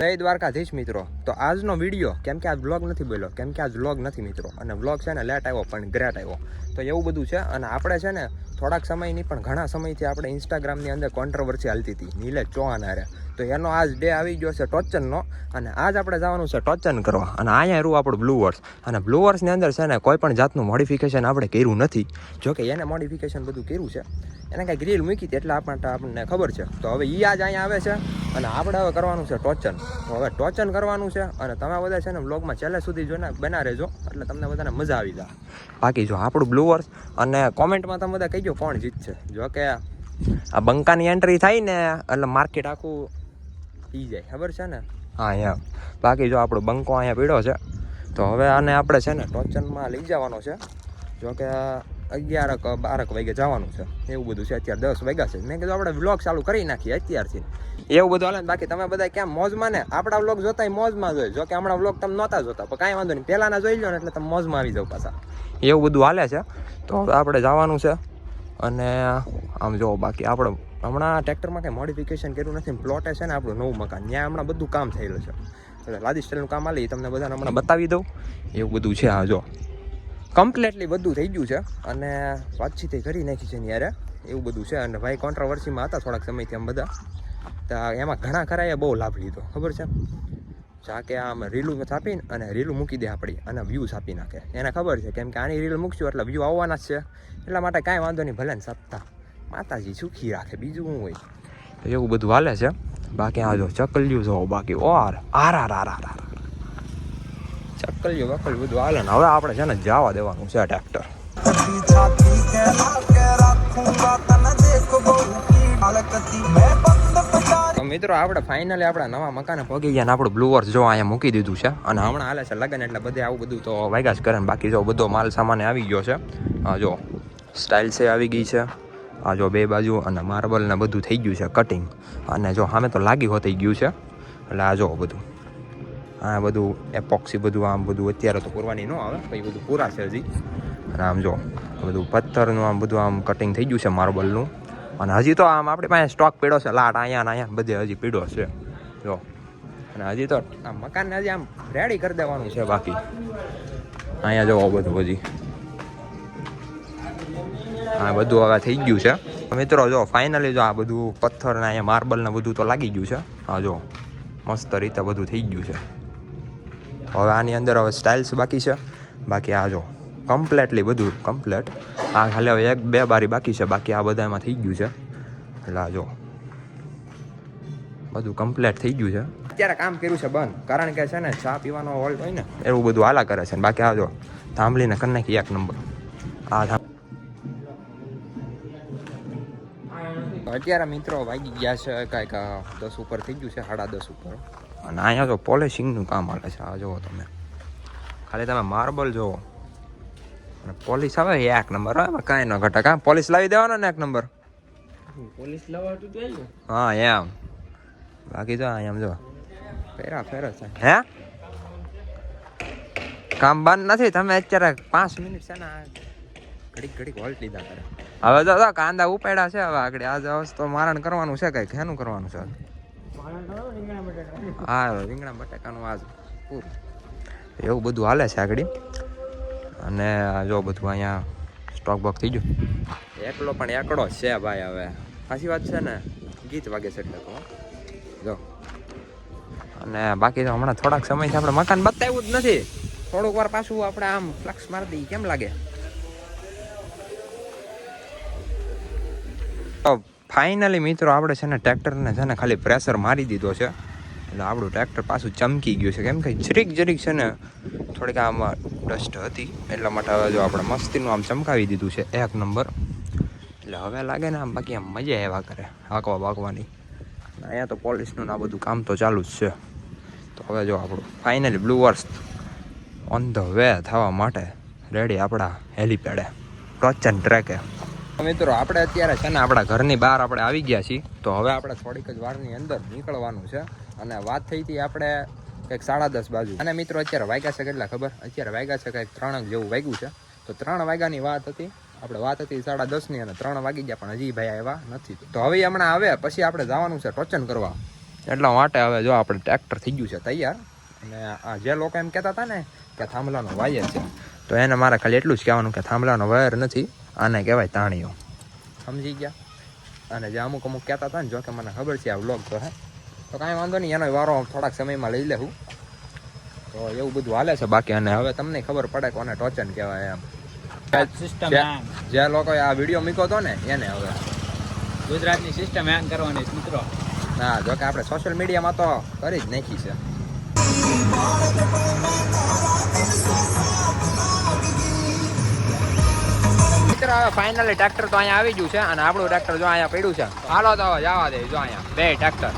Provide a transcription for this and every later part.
જય દ્વારકાધીશ મિત્રો. તો આજનો વીડિયો, કેમ કે આજ વ્લોગ નથી બોલ્યો, કેમ કે આજ વ્લોગ નથી મિત્રો. અને વ્લોગ છે ને લેટ આવ્યો, પણ ગ્રેટ આવ્યો. તો એવું બધું છે, અને આપણે છે ને થોડાક સમયની, પણ ઘણા સમયથી આપણે ઇન્સ્ટાગ્રામની અંદર કોન્ટ્રોવર્સી હાલતી હતી. નીલેજ ચૌહાણ હારે. તો એનો આજ ડે આવી ગયો છે ટોચનનો અને આજ આપણે જવાનું છે ટોચન કરવા. અને અહીંયા રહ્યું આપણું બ્લુવર્સ અને બ્લુવર્સની અંદર છે ને કોઈ પણ જાતનું મોડિફિકેશન આપણે કર્યું નથી. જોકે એને મોડિફિકેશન બધું કર્યું છે. એને કાંઈ ગ્રીલ મૂકી હતી એટલે આપણને આપણને ખબર છે. તો હવે એ આજ અહીંયા આવે છે. અને આપણે હવે કરવાનું છે ટોચન. હવે ટોચન કરવાનું છે અને તમે બધા છે ને બ્લોગમાં છેલ્લે સુધી જોઈને બના રહેજો. એટલે તમને બધાને મજા આવી જાય. બાકી જો આપણું બ્લુવર્સ અને કોમેન્ટમાં તમે બધા કહીજો કોણ જીતશે. જોકે આ બંકાની એન્ટ્રી થાય ને એટલે માર્કેટ આખું ઈ જાય, ખબર છે ને? હા અહીંયા બાકી જો આપણો બંકો અહીંયા પીડ્યો છે, તો હવે આને આપણે છે ને ટોચનમાં લઈ જવાનો છે. જો કે અગિયારક, બારક વાગે જવાનું છે. એવું બધું છે, અત્યારે દસ વાગ્યા છે. મેં કીધું આપણે વ્લોગ ચાલુ કરી નાખીએ અત્યારથી. એવું બધું હાલે બાકી તમે બધા ક્યાં મોજમાં ને? આપણા વ્લોગ જોતા મોજમાં જોઈ જો કે હમણાં વ્લોગ તમે નહોતા જોતા, પણ કાંઈ વાંધો નહીં. પહેલાંના જોઈ લો ને, એટલે તમે મોજમાં આવી જાવ પાછા. એવું બધું હાલે છે. તો આપણે જવાનું છે. અને આમ જો, બાકી આપણે હમણાં ટ્રેક્ટરમાં કંઈ મોડિફિકેશન કર્યું નથી પ્લોટે છે ને આપણું નવું મકાન. ત્યાં હમણાં બધું કામ થયેલું છે. એટલે લાદી સ્ટાઇલનું કામ આલી તમને બધાને હમણાં બતાવી દઉં. એવું બધું છે આ, જો. કમ્પ્લેટલી બધું થઈ ગયું છે અને વાતચીત કરી નાખી છે યારે એવું બધું છે અને ભાઈ કોન્ટ્રાવર્સીમાં હતા થોડાક સમયથી આમ બધા. તો એમાં ઘણા ખરા એ બહુ લાભ લીધો, ખબર છે? જા કે આમ રીલું છાપીને અને રીલું મૂકી દે આપણી અને વ્યૂ છાપી નાખે. એને ખબર છે, કેમ કે આની રીલ મૂકશું એટલે વ્યૂ આવવાના જ છે. એટલા માટે કાંઈ વાંધો નહીં, ભલે ને છાપતા. માતાજી સુખી રાખે? બીજું શું હોય. એવું બધું હાલે છે. બાકી આ જો ચકલિયું જો બાકી ઓર આર આર આર આર ચકલિયું બકલિયું બધું હાલે ને. હવે આપણે છે ને જવા દેવાનું છે ટ્રેક્ટર. મિત્રો, આપણે ફાઇનલી આપણા નવા મકાન પગી ગયા ને આપણું બ્લુવર્સ જો અહીંયા મૂકી દીધું છે. અને હમણાં હાલે છે લગન એટલે બધે આવું બધું તો વાયગાસ કરે બાકી જો બધો માલ સામાન આવી ગયો છે. જો સ્ટાઇલ છે, આવી ગઈ છે. આ જો બે બાજુ અને માર્બલ ને બધું થઈ ગયું છે કટિંગ અને જો સામે તો લાગી હોતી ગયું છે. એટલે આ જો બધું. આ બધું એપોક્સી બધું, આમ બધું અત્યારે તો પૂરવાની ન આવે પછી બધું પૂરા છે હજી. અને આમ જો બધું પથ્થરનું, આમ બધું આમ કટિંગ થઈ ગયું છે માર્બલનું અને હજી તો આમ આપણી પાસે સ્ટોક પીડો છે, લાટ અહીંયા ને અહીંયા, બધે હજી પીડો છે. જો. અને હજી તો આ મકાનને હજી આમ રેડી કરી દેવાનું છે બાકી. અહીંયા જોવો બધું હજી. હા, બધું હવે થઈ ગયું છે. મિત્રો, જો ફાઇનલી જો આ બધું પથ્થર ને અહીંયા માર્બલ ને બધું તો લાગી ગયું છે. હા, જો, મસ્ત રીતે બધું થઈ ગયું છે. હવે આની અંદર હવે સ્ટાઇલ્સ બાકી છે. બાકી આ જો કમ્પ્લેટલી બધું કમ્પ્લેટ આ ખાલી હવે એક, બે બારી બાકી છે. બાકી આ બધા એમાં થઈ ગયું છે. એટલે આ જો, બધું કમ્પ્લેટ થઈ ગયું છે. અત્યારે કામ કર્યું છે બંધ. કારણ કે છે ને, ચા પીવાનો હોલ્ટ હોય ને, એવું બધું આલા કરે છે. બાકી આ જો, થાંભલીને કરી નાખી એક નંબર આ અત્યારે મિત્રો વાગી ગયા છે કાંઈક દસ ઉપર થઈ ગયું છે સાડા દસ ઉપર. અને અહીંયા તો પોલિશિંગનું કામ હાલે છે. આ જુઓ તમે. ખાલી તમે માર્બલ જુઓ. અને પોલીસ આવે એક નંબર હો કાંઈ ન ઘટક હા પોલીસ લાવી દેવાનો ને એક નંબર? પોલીસ લાવવા હા એમ. બાકી જો અહીંયા આમ જો. ફેરા ફેરા છે. હે? કામ બંધ નથી. તમે અત્યારે પાંચ મિનિટ છે ને આ ઘડીક ઘડીક હોલ્ટ લીધા કરે. હવે જો કાંદા ઉપાડ્યા છે હવે આગળ. આજે હવે તો મારણ કરવાનું છે કઈ ખેનું કરવાનું છે? હા રીંગણા બટાકાનું આજ પૂરું. એવું બધું હાલે છે આગળ. અને જો બધું અહીંયા સ્ટોક બોક થઈ ગયું. એકલો પણ એકડો છે ભાઈ હવે. સાચી વાત છે ને? ગીત વાગે છે એટલે તો. જો. અને બાકી તો હમણાં થોડાક સમયથી આપણે મકાન બતાવ્યું જ નથી. થોડુંક વાર પાછું આપણે આમ ફ્લક્સ મારી દઈએ. કેમ લાગે? ફાઇનલી મિત્રો આપણે છે ને ટ્રેક્ટરને છે ને ખાલી પ્રેશર મારી દીધો છે. એટલે આપણું ટ્રેક્ટર પાછું ચમકી ગયું છે. કેમ કે જરીક જરીક છે ને થોડીક આમાં ડસ્ટ હતી. એટલા માટે હવે જો આપણે મસ્તીનું આમ ચમકાવી દીધું છે એક નંબર. એટલે હવે લાગે ને આમ બાકી આમ મજા એવા કરે, હાંકવા બાકવાની. અહીંયા તો પોલીસનું ને આ બધું કામ તો ચાલુ જ છે. તો હવે જો આપણું ફાઇનલી બ્લુ વર્સ ઓન ધ વે થવા માટે રેડી આપણા હેલીપેડે. ટોચન ટ્રેકે મિત્રો, આપણે અત્યારે છે ને આપણા ઘરની બહાર આપણે આવી ગયા છીએ. તો હવે આપણે થોડીક જ વારની અંદર નીકળવાનું છે. અને વાત થઈ હતી આપણે કંઈક સાડા દસ બાજુ. અને મિત્રો, અત્યારે વાગ્યા છે કેટલા ખબર? અત્યારે વાગ્યા છે કંઈક ત્રણ જેવું વાગ્યું છે. તો ત્રણ વાગ્યાની વાત હતી. આપણે વાત હતી સાડા દસની અને ત્રણ વાગી ગયા, પણ હજી ભાઈ આવ્યા નથી. તો હવે હમણાં આવે, પછી આપણે જવાનું છે ટોચન કરવા. એટલા માટે હવે જો આપણે ટ્રેક્ટર થઈ ગયું છે તૈયાર. અને આ જે લોકો એમ કહેતા હતા ને કે થાંભલાનો વાયર છે, તો એને મારે ખાલી એટલું જ કહેવાનું કે થાંભલાનો વાયર નથી. આને કહેવાય તાણીઓ. સમજી ગયા? અને જે અમુક અમુક કહેતા હતા ને જોકે મને ખબર છે આ વ્લોગ તો હે? તો કાંઈ વાંધો નહીં એનો વારો થોડાક સમયમાં લઈ લેવું તો એવું બધું હાલે છે બાકી અને હવે તમને ખબર પડે કોને ટોચન કહેવાય એમ. સિસ્ટમ જે- જે લોકોએ આ વીડિયો મૂક્યો હતો ને એને હવે. ગુજરાતની સિસ્ટમ હેંગ કરવાની મિત્રો. ના જોકે આપણે સોશિયલ મીડિયામાં તો કરી જ નાખી છે. મિત્રો, હવે ફાઇનલી ટ્રેક્ટર તો અહીંયા આવી ગયું છે અને આપણું ટ્રેક્ટર જો અહીંયા પડ્યું છે. હાલો તો જવા દે, જો અહીંયા. બે ટ્રેક્ટર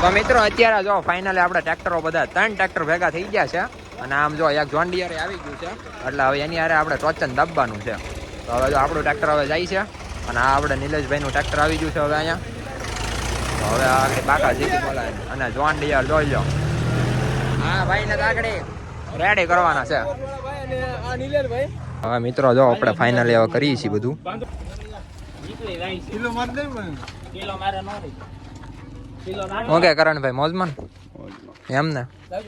તો મિત્રો, અત્યારે જો ફાઇનલી આપણે ટ્રેક્ટરો બધા ત્રણ ટ્રેક્ટર ભેગા થઈ ગયા છે અને આમ જો એક જોન ડિયર આવી ગયું છે. એટલે હવે એની હારે આપણે ટોચન દબવાનું છે. તો હવે જો આપણું ટ્રેક્ટર હવે જાય છે અને આ આપણે નિલેશભાઈનું ટ્રેક્ટર આવી ગયું છે હવે અહીંયા. હવે આગળ બાકા જીતી બોલાય. અને જોન ડિયર જોઈ લો. હા ભાઈ ને આગળ. રેડી કરવાના છે. હવે મિત્રો જો આપણે ફાઇનલી હવે કરીએ છીએ બધું. ઓકે કરણભાઈ મોજમાં. એમ ને?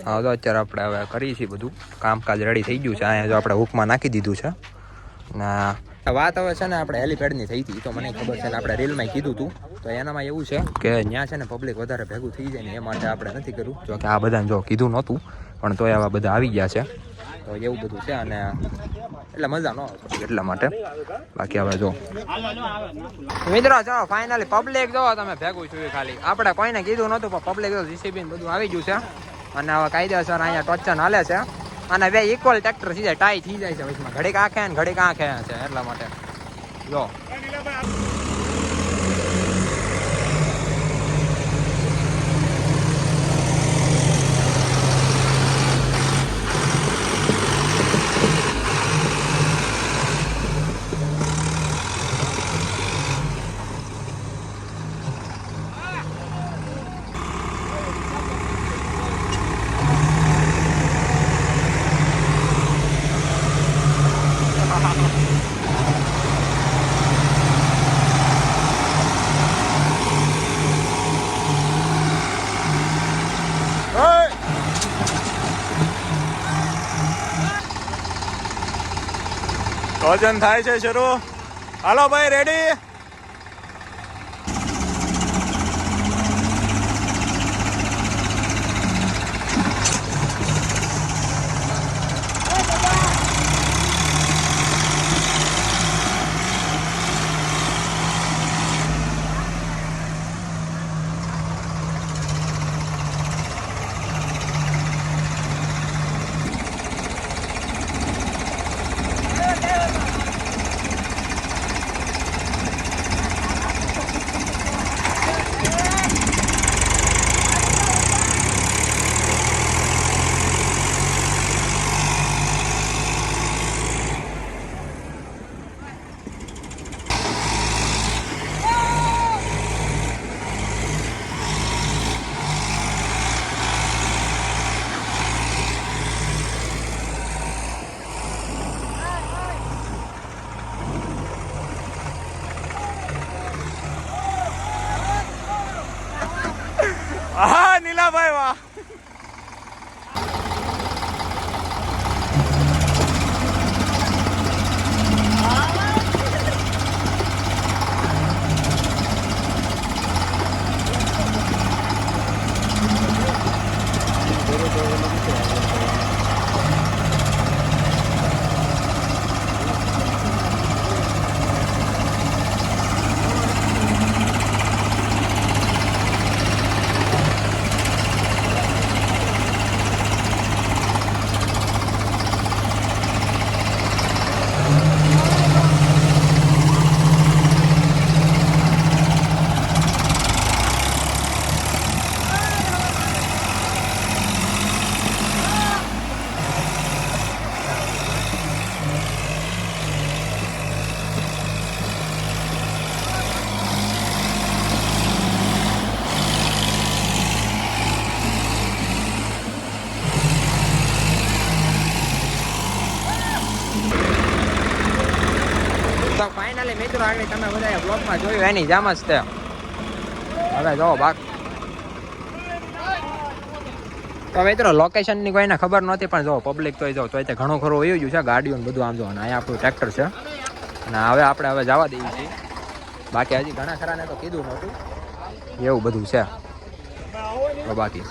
હા તો અત્યારે આપણે હવે કરીએ છીએ બધું. કામકાજ રેડી થઈ ગયું છે. અહીંયા જો આપણે હુકમાં નાખી દીધું છે. ના વાત હવે છે ને આપણે હેલીપેડની થઈ હતી. તો મને ખબર છે ને આપણે રીલમાં કીધું હતું તો એનામાં એવું છે કે ત્યાં છે ને પબ્લિક વધારે ભેગું થઈ જાય ને એ માટે આપણે નથી કર્યું. જો કે આ બધાને જો કીધું નહોતું. પણ તોય આવા બધા આવી ગયા છે. તો એવું બધું છે અને એટલે મજા ન આવે. એટલા માટે. બાકી હવે જો. મિત્રો ચલો ફાઇનલી પબ્લિક જો તમે ભેગું છું ખાલી. આપણે કોઈને કીધું નહોતું પણ પબ્લિક જો જીસીબી બધું આવી ગયું છે. અને હવે કાયદેસર અહીંયા ટોચન હાલે છે. અને બે ઇક્વલ ટ્રેક્ટર થઈ જાય ટાઈ થઈ જાય છે વચમાં. ઘડીક આંખે ને ઘડીક આંખે છે એટલા માટે. જો. ભોજન થાય છે શરૂ હાલો ભાઈ રેડી મિત્રો આગળ તમે બધા બ્લોગમાં જોયું, એની જામ જ તે હવે જો, બાક. તો મિત્રો લોકેશનની કોઈને ખબર નહોતી, પણ જો પબ્લિક તોય જો તો તે ઘણું ખરું વયું ગયું છે, ગાડીઓ બધું આમ જો, અને અહીંયા આપણું ટ્રેક્ટર છે. અને હવે આપણે હવે જવા દઈએ છીએ. બાકી હજી ઘણા ખરાને તો કીધું નહોતું. એવું બધું છે. તો બાકી.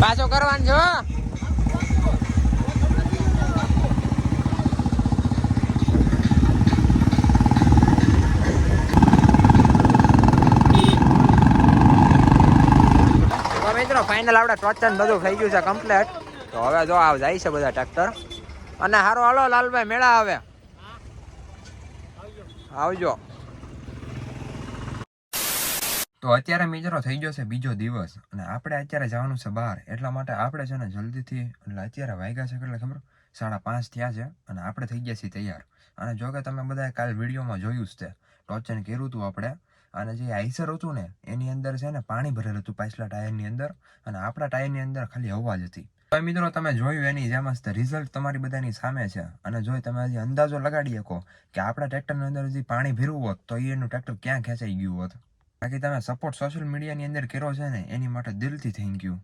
પાછો કરવાનું છો તો મિત્રો ફાઇનલ આપણે ટોચન બધું થઈ ગયું છે કમ્પ્લીટ તો હવે જો આવ જાય છે બધા ટ્રેક્ટર અને હારો હાલો લાલભાઈ, મેળા આવે. આવજો. તો અત્યારે મિત્રો થઈ ગયો છે બીજો દિવસ અને આપણે અત્યારે જવાનું છે બહાર. એટલા માટે આપણે છે ને જલ્દીથી, એટલે અત્યારે વાગ્યા છે કેટલા ખબર? સાડા પાંચ થયા છે અને આપણે થઈ ગયા છીએ તૈયાર. અને જો કે તમે બધા કાલ વિડીયોમાં જોયું જ તે ટોચન કર્યું હતું આપણે. અને જે આઈસર હતું ને, એની અંદર છે ને પાણી ભરેલું હતું પાછલા ટાયરની અંદર અને આપણા ટાયરની અંદર ખાલી હવા જ હતી. તો મિત્રો તમે જોયું એની જેમ જ રિઝલ્ટ તમારી બધાની સામે છે. અને જો તમે હજી અંદાજો લગાડી શકો કે આપણા ટ્રેક્ટરની અંદર હજી પાણી ભીરવું હોત, તો એનું ટ્રેક્ટર ક્યાં ખેંચાઈ ગયું હોત. બાકી તમે સપોર્ટ સોશિયલ મીડિયાની અંદર કર્યો છે ને, એની માટે દિલથી થેન્ક યુ